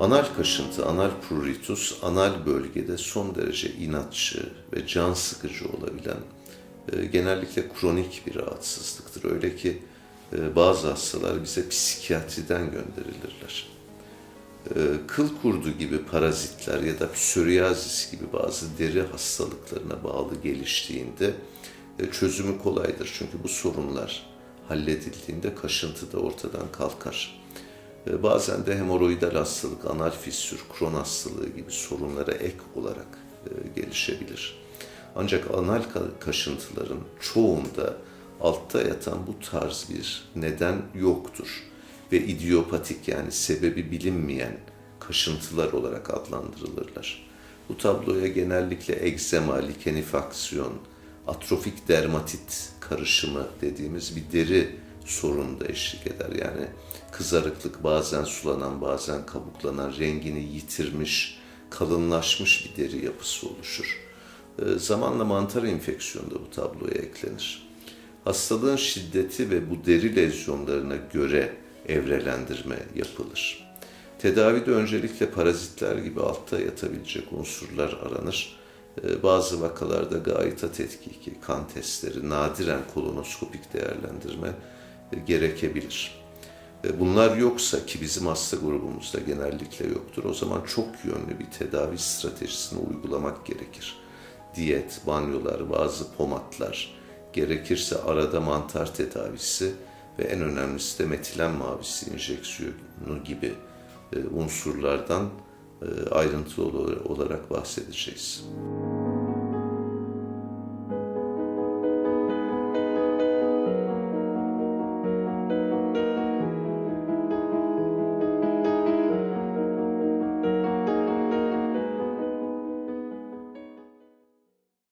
Anal kaşıntı, anal pruritus, anal bölgede son derece inatçı ve can sıkıcı olabilen e, genellikle kronik bir rahatsızlıktır. Öyle ki e, bazı hastalar bize psikiyatriden gönderilirler. E, kıl kurdu gibi parazitler ya da psoriasis gibi bazı deri hastalıklarına bağlı geliştiğinde e, çözümü kolaydır. Çünkü bu sorunlar halledildiğinde kaşıntı da ortadan kalkar. E, Bazen de hemoroidal hastalık, anal fissür, kron hastalığı gibi sorunlara ek olarak e, gelişebilir. Ancak anal ka- kaşıntıların çoğunda altta yatan bu tarz bir neden yoktur ve idiopatik yani sebebi bilinmeyen kaşıntılar olarak adlandırılırlar. Bu tabloya genellikle egzema, likenifaksiyon, atrofik dermatit karışımı dediğimiz bir deri sorunu da eşlik eder. Yani kızarıklık bazen sulanan bazen kabuklanan rengini yitirmiş, kalınlaşmış bir deri yapısı oluşur. Ee, Zamanla mantar enfeksiyonu da bu tabloya eklenir. Hastalığın şiddeti ve bu deri lezyonlarına göre evrelendirme yapılır. Tedavide öncelikle parazitler gibi altta yatabilecek unsurlar aranır. Ee, Bazı vakalarda gayita tetkiki, kan testleri, nadiren kolonoskopik değerlendirme e, gerekebilir. E, Bunlar yoksa ki bizim hasta grubumuzda genellikle yoktur. O zaman çok yönlü bir tedavi stratejisini uygulamak gerekir. Diyet, banyolar, bazı pomatlar, gerekirse arada mantar tedavisi ve en önemlisi de metilen mavisi enjeksiyonu gibi e, unsurlardan e, ayrıntılı olarak bahsedeceğiz.